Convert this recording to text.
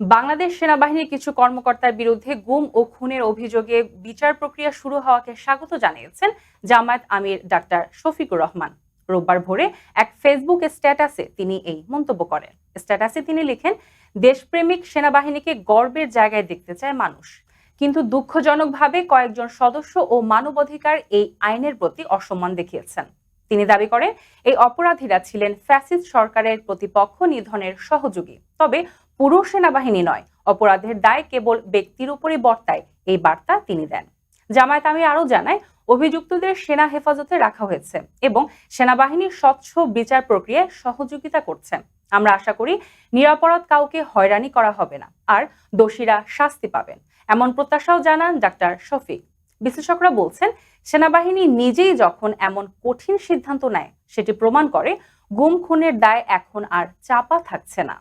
বাংলাদেশ সেনাবাহিনীর কিছু কর্মকর্তার বিরুদ্ধে গুম ও খুনের অভিযোগে বিচার প্রক্রিয়া শুরু হওয়াকে স্বাগত জানিয়েছেন জামায়াত আমির ডাক্তার শফিকুর রহমান। রোববার ভোরে এক ফেসবুক স্ট্যাটাসে তিনি এই মন্তব্য করেন। স্ট্যাটাসে তিনি লিখেন, দেশপ্রেমিক সেনাবাহিনীকে গর্বের জায়গায় দেখতে চায় মানুষ। কিন্তু দুঃখজনকভাবে কয়েকজন সদস্য ও মানবাধিকার এই আইনের প্রতি অসম্মান দেখিয়েছেন। তিনি দাবি করেন, এই অপরাধীরা ছিলেন ফ্যাসিস্ট সরকারের প্রতিপক্ষ নিধনের সহযোগী। তবে পুরো সেনাবাহিনী নয়, অপরাধের দায় কেবল ব্যক্তির উপরই বর্তায়, এই বার্তা তিনি দেন। জামায়াত আমি আরও জানায়, অভিযুক্তদের সেনা হেফাজতে রাখা হয়েছে এবং সেনাবাহিনীর স্বচ্ছ বিচার প্রক্রিয়ায় সহযোগিতা করছে। আমরা আশা করি নিরাপরাধ কাউকে হয়রানি করা হবে না, আর দোষীরা শাস্তি পাবেন, এমন প্রত্যাশাও জানান ডাক্তার শফিক। বিশ্লেষকরা বলছেন, সেনাবাহিনী নিজেই যখন এমন কঠিন সিদ্ধান্ত নেয়, সেটি প্রমাণ করে গুম খুনের দায় এখন আর চাপা থাকছে না।